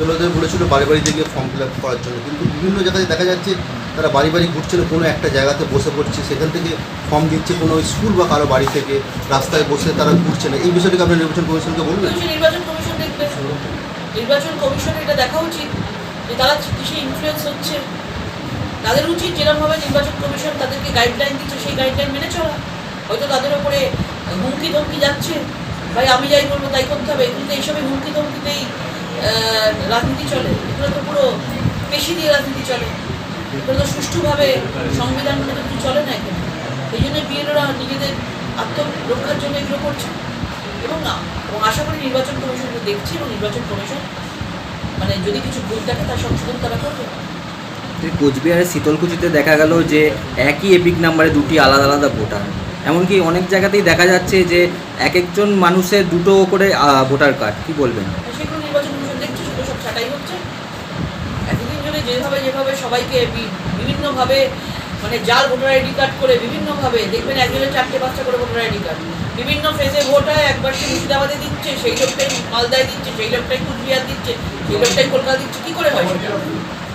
বিএলওদের বলেছিল বাড়ি বাড়িতে গিয়ে ফর্ম ফিল আপ করার জন্য। কিন্তু বিভিন্ন জায়গায় দেখা যাচ্ছে তারা বাড়ি বাড়ি ঘুরছিল, কোনো একটা জায়গাতে বসে পড়ছে, সেখান থেকে ফর্ম দিচ্ছে কোনো স্কুল বা কারও বাড়ি থেকে, রাস্তায় বসে তারা ঘুরছে না। এই বিষয়টিকে আপনার নির্বাচন কমিশনকে বলবেন নির্বাচন কমিশন দেখবে নির্বাচন কমিশন এটা দেখা উচিত যে তারা কিসে ইনফ্লুয়েন্স হচ্ছে। তাদের উচিত যেরকমভাবে নির্বাচন কমিশন তাদেরকে গাইডলাইন দিচ্ছে, সেই গাইডলাইন মেনে চলা। হয়তো তাদের ওপরে হুমকি ধমকি যাচ্ছে। ভাই, আমি যাই বলব, তাই করতে হবে। কিন্তু তো এইসবই হুমকি ধমকিতেই রাজনীতি চলে। এগুলো তো পুরো পেশি দিয়ে রাজনীতি চলে। এগুলো তো সুষ্ঠুভাবে সংবিধান মেনে তো চলে না এখানে। এই জন্য বিএলওরা নিজেদের আত্মরক্ষার জন্য এগুলো করছে। এবং আশা করি নির্বাচন কমিশনকে দেখছি এবং নির্বাচন কমিশন মানে যদি কিছু ভুল থাকে তার সংশোধন তারা করবে। কোচবিহারের শীতলকুচিতে দেখা গেল যে একই এপিক নাম্বারে দুটি আলাদা আলাদা ভোটার। এমনকি অনেক জায়গাতেই দেখা যাচ্ছে যে এক একজন মানুষের দুটো করে ভোটার কার্ড। কি বলবেন আর সেগুলো নির্বাচন কমিশন দেখছে সেগুলো সব ছাটাই হচ্ছে এতদিন যেভাবে যেভাবে সবাইকে বি- বিভিন্নভাবে মানে জাল ভোটার আইডি কার্ড করে বিভিন্নভাবে, দেখবেন একজনের চারটে পাঁচটা করে ভোটার আইডি কার্ড। বিভিন্ন ফেজে ভোট হয়, একবার সে মুর্শিদাবাদে দিচ্ছে, সেই লোকটাই মালদায় দিচ্ছে, সেই লোকটাই কুচবিহার দিচ্ছে, সেই লোকটাই কলকাতা দিচ্ছে, কী করে হয় সেটা?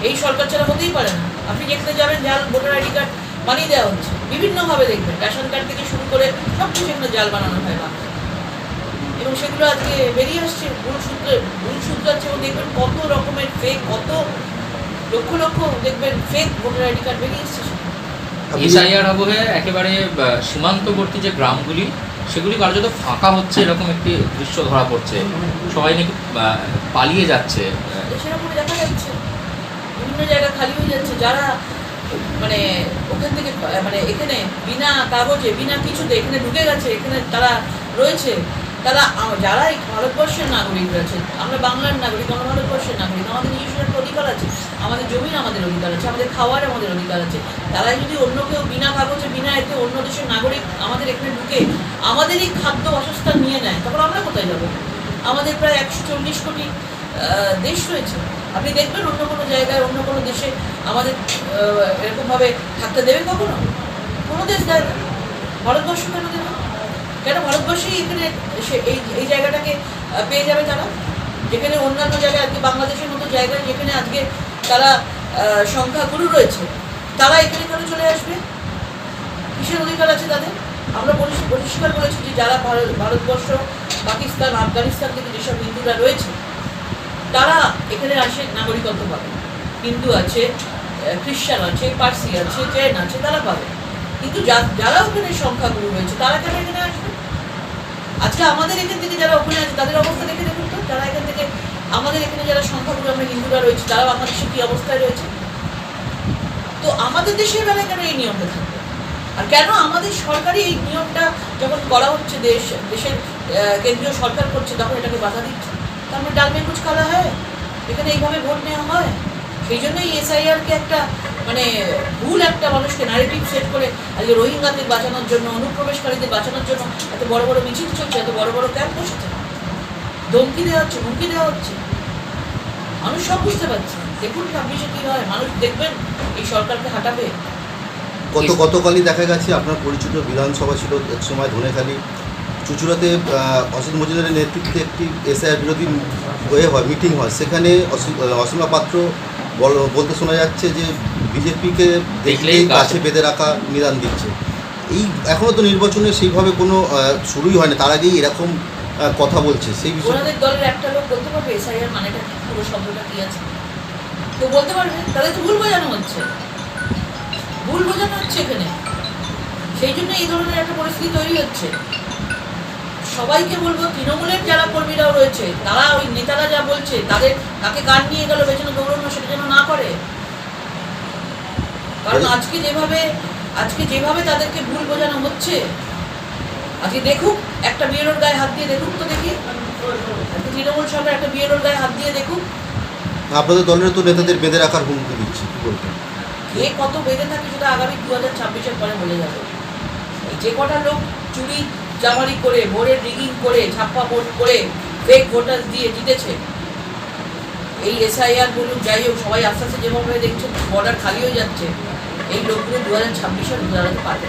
এই সরকার ছাড়া হতেই পারে না। আপনি যেখানে যাবেন জাল ভোটার আইডি কার্ড বানিয়ে দেওয়া হচ্ছে, বিভিন্নভাবে দেখবেন। রেশন কার্ড থেকে শুরু করে সব কিছু এখানে জাল বানানো হয় বাংলায়। এবং সেগুলো আজকে বেরিয়ে আসছে, ভুল সূত্রে ভুল সূত্রাচ্ছে এবং দেখবেন কত রকমের ফেক কত লক্ষ লক্ষ দেখবেন ফেক ভোটার আইডি কার্ড বেরিয়ে এসছে এসআইআর আবহে একেবারে সীমান্তবর্তী যে গ্রামগুলি সেগুলি কার্যত ফাঁকা হচ্ছে এরকম একটি দৃশ্য ধরা পড়ছে। সবাই নাকি পালিয়ে যাচ্ছে। সেরকম দেখা যাচ্ছে। বিভিন্ন জায়গা খালি হয়ে যাচ্ছে। যারা মানে ওখান থেকে মানে এখানে বিনা কাগজে বিনা কিছুতে এখানে ঢুকে গেছে এখানে তারা রয়েছে। তারা যারা এই ভারতবর্ষের নাগরিক রয়েছে, আমরা বাংলার নাগরিক, আমরা ভারতবর্ষের নাগরিক, আমাদের নিজস্ব একটা অধিকার আছে, আমাদের জমির আমাদের অধিকার আছে, আমাদের খাওয়ার আমাদের অধিকার আছে। তারাই যদি অন্য কেউ বিনা কাগজে, বিনা এতে অন্য দেশের নাগরিক আমাদের এখানে ঢুকে আমাদেরই খাদ্য বাসস্থান নিয়ে নেয় তখন আমরা কোথায় যাব? আমাদের প্রায় একশো চল্লিশ কোটি দেশ রয়েছে। আপনি দেখবেন অন্য কোনো জায়গায়, অন্য কোনো দেশে আমাদের এরকমভাবে থাকতে দেবে কখনো? কোনো দেশ দেয় না। ভারতবর্ষ কেন দেবে? কেন ভারতবর্ষেই এখানে এই এই জায়গাটাকে পেয়ে যাবে তারা? যেখানে অন্যান্য জায়গায় আজকে বাংলাদেশের মতো জায়গায় যেখানে আজকে তারা সংখ্যাগুরু রয়েছে, তারা এখানে কেন চলে আসবে? কিসের অধিকার আছে তাদের? আমরা পরিষ্কার করেছি যে যারা ভারত ভারতবর্ষ, পাকিস্তান, আফগানিস্তান থেকে যেসব হিন্দুরা রয়েছে, তারা এখানে আসে নাগরিকত্ব পাবে। হিন্দু আছে খ্রিস্টান আছে, পার্সি আছে, জৈন আছে, তারা পাবে। কিন্তু যারা ওখানে সংখ্যাগুরু রয়েছে, তারা কেন এখানে আসবে? আজকে আমাদের এখান থেকে যারা ওখানে আছে, তাদের অবস্থা দেখে দেখুন তো, যারা এখান থেকে আমাদের এখানে যারা সংখ্যাগুলো আমরা হিন্দুরা রয়েছে তারা বাংলাদেশে কী অবস্থায় রয়েছে? তো আমাদের দেশের বেলায় কেন এই নিয়মটা থাকবে? আর কেন আমাদের সরকারি এই নিয়মটা যখন করা হচ্ছে, দেশ, দেশের কেন্দ্রীয় সরকার করছে, তখন এটাকে বাধা দিচ্ছে? তার মানে ডালমে কুচ খাওয়া হয়? এখানে এইভাবে ভোট নেওয়া হয়? সেই জন্যই এসআইআরকে একটা মানে ভুল একটা মানুষকে নারেটিভ সেট করে আজকে রোহিঙ্গাদের বাঁচানোর জন্য, অনুপ্রবেশকারীদের বাঁচানোর জন্য এত বড় বড় মিছিল চলছে, এত বড় বড় ক্যাম্প বসেছে। ধমকি দেওয়া হচ্ছে, হুমকি দেওয়া হচ্ছে। মানুষ সব বুঝতে পারছে। দেখুন ছাব্বিশে কী হয়, মানুষ দেখবেন, এই সরকারকে হাঁটাবে। গত গতকালই দেখা গেছে, আপনার পরিচিত বিধানসভা ছিল, এক সময় ধনেখালি। চুচুড়াতে অসিত মজুমদারের নেতৃত্বে একটি এসআইআর বিরোধী হয়ে হয়, মিটিং হয়। সেখানে অসীমা পাত্র বলতে শোনা যাচ্ছে যে বিজেপিকে দেখলেই গাছে বেঁধে রাখা নিদান দিচ্ছে। এই এখনও তো নির্বাচনে সেইভাবে কোনো শুরুই হয়নি তার আগেই এরকম কথা বলছে। সেই বিষয়ে দলের একটা লোক বলতে পারবে এসআইআর মানেটা কি? পুরো শব্দটা কি আছে? তো বলতে পারবে? তাহলে তো ভুল বোঝানো হচ্ছে। ভুল বোঝানো হচ্ছে এখানে। সেই জন্য এই ধরনের একটা পরিস্থিতি তৈরি হচ্ছে। সবাইকে বলব তৃণমূলের যারা কর্মীরাও রয়েছে তারা ওই নেতারা যা বলছে তাদের তাকে কান নিয়ে গেল পেছনে দৌড়ানো সেটা যেন না করে। কারণ আজকে যেভাবে আজকে যেভাবে তাদেরকে ভুল বোঝানো হচ্ছে আজকে দেখুক একটা বিয়েরোর গায়ে হাত দিয়ে দেখুক তো দেখি। তৃণমূল সরকার একটা বিয়েরোর গায়ে হাত দিয়ে দেখুক। আপনাদের দলের তো নেতাদের বেঁধে রাখার হুমকি দিচ্ছে কী বলবেন? কে কত বেঁধে থাকে সেটা আগামী দু হাজার ছাব্বিশের পরে বলে যাবে। যে কটা লোক চুরি জামারি করে ভোরের রিগিং করে, ছাপ্পা ভোট করে ফেক ভোটার দিয়ে জিতেছে এই এসআইআর বলুন, যাই হোক, সবাই আস্তে আস্তে যেভাবে দেখছে বর্ডার খালি হয়ে যাচ্ছে এই লোকগুলো দু হাজার ছাব্বিশে দাঁড়াতে পারবে।